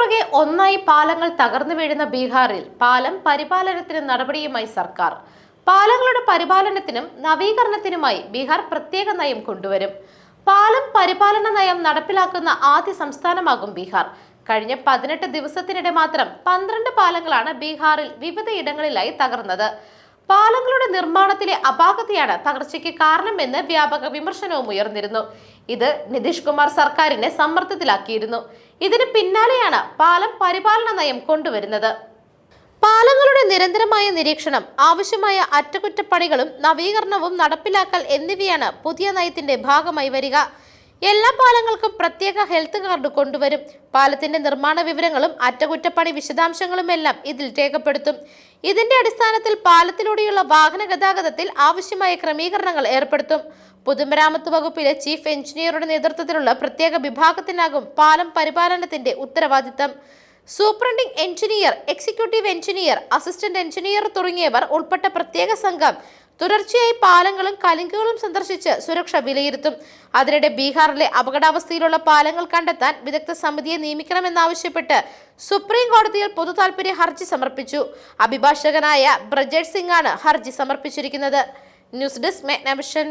പുറകെ ഒന്നായി പാലങ്ങൾ തകർന്നു വീഴുന്ന ബീഹാറിൽ പാലം പരിപാലനത്തിന് നടപടിയുമായി സർക്കാർ. പാലങ്ങളുടെ പരിപാലനത്തിനും നവീകരണത്തിനുമായി ബീഹാർ പ്രത്യേക നയം കൊണ്ടുവരും. പാലം പരിപാലന നയം നടപ്പിലാക്കുന്ന ആദ്യ സംസ്ഥാനമാകും ബീഹാർ. കഴിഞ്ഞ പതിനെട്ട് ദിവസത്തിനിടെ മാത്രം പന്ത്രണ്ട് പാലങ്ങളാണ് ബീഹാറിൽ വിവിധയിടങ്ങളിലായി തകർന്നത്. പാലങ്ങളുടെ നിർമ്മാണത്തിലെ അപാകതയാണ് തകർച്ചയ്ക്ക് കാരണമെന്ന് വ്യാപക വിമർശനവും ഉയർന്നിരുന്നു. ഇത് നിതീഷ് കുമാർ സർക്കാരിനെ സമ്മർദ്ദത്തിലാക്കിയിരുന്നു. ഇതിന് പിന്നാലെയാണ് പാലം പരിപാലന നയം കൊണ്ടുവരുന്നത്. പാലങ്ങളുടെ നിരന്തരമായ നിരീക്ഷണം ആവശ്യമായ അറ്റകുറ്റപ്പണികളും നവീകരണവും നടപ്പിലാക്കൽ എന്നിവയാണ് പുതിയ നയത്തിന്റെ ഭാഗമായി വരിക. എല്ലാ പാലങ്ങൾക്കും പ്രത്യേക ഹെൽത്ത് കാർഡ് കൊണ്ടുവരും. പാലത്തിന്റെ നിർമ്മാണ വിവരങ്ങളും അറ്റകുറ്റപ്പണി വിശദാംശങ്ങളും എല്ലാം ഇതിൽ രേഖപ്പെടുത്തും. ഇതിന്റെ അടിസ്ഥാനത്തിൽ പാലത്തിലൂടെയുള്ള വാഹന ഗതാഗതത്തിൽ ആവശ്യമായ ക്രമീകരണങ്ങൾ ഏർപ്പെടുത്തും. പൊതുമരാമത്ത് വകുപ്പിലെ ചീഫ് എഞ്ചിനീയറുടെ നേതൃത്വത്തിലുള്ള പ്രത്യേക വിഭാഗത്തിനാകും പാലം പരിപാലനത്തിന്റെ ഉത്തരവാദിത്തം. Superintending engineer executive engineer assistant engineer തുടങ്ങിയവർ ഉൾപ്പെട്ട പ്രത്യേക സംഘം തുടർച്ചയായി പാലങ്ങളും കലിങ്കുകളും സന്ദർശിച്ച് സുരക്ഷ വിലയിരുത്തും. അതിനിടെ ബീഹാറിലെ അപകടാവസ്ഥയിലുള്ള പാലങ്ങൾ കണ്ടെത്താൻ വിദഗ്ധ സമിതിയെ നിയമിക്കണമെന്നാവശ്യപ്പെട്ട് സുപ്രീം കോടതിയിൽ പൊതു താൽപര്യ ഹർജി സമർപ്പിച്ചു. അഭിഭാഷകനായ ബ്രജേഷ് സിംഗ് ആണ് ഹർജി സമർപ്പിച്ചിരിക്കുന്നത്. News desk മെഗ്നവിഷൻ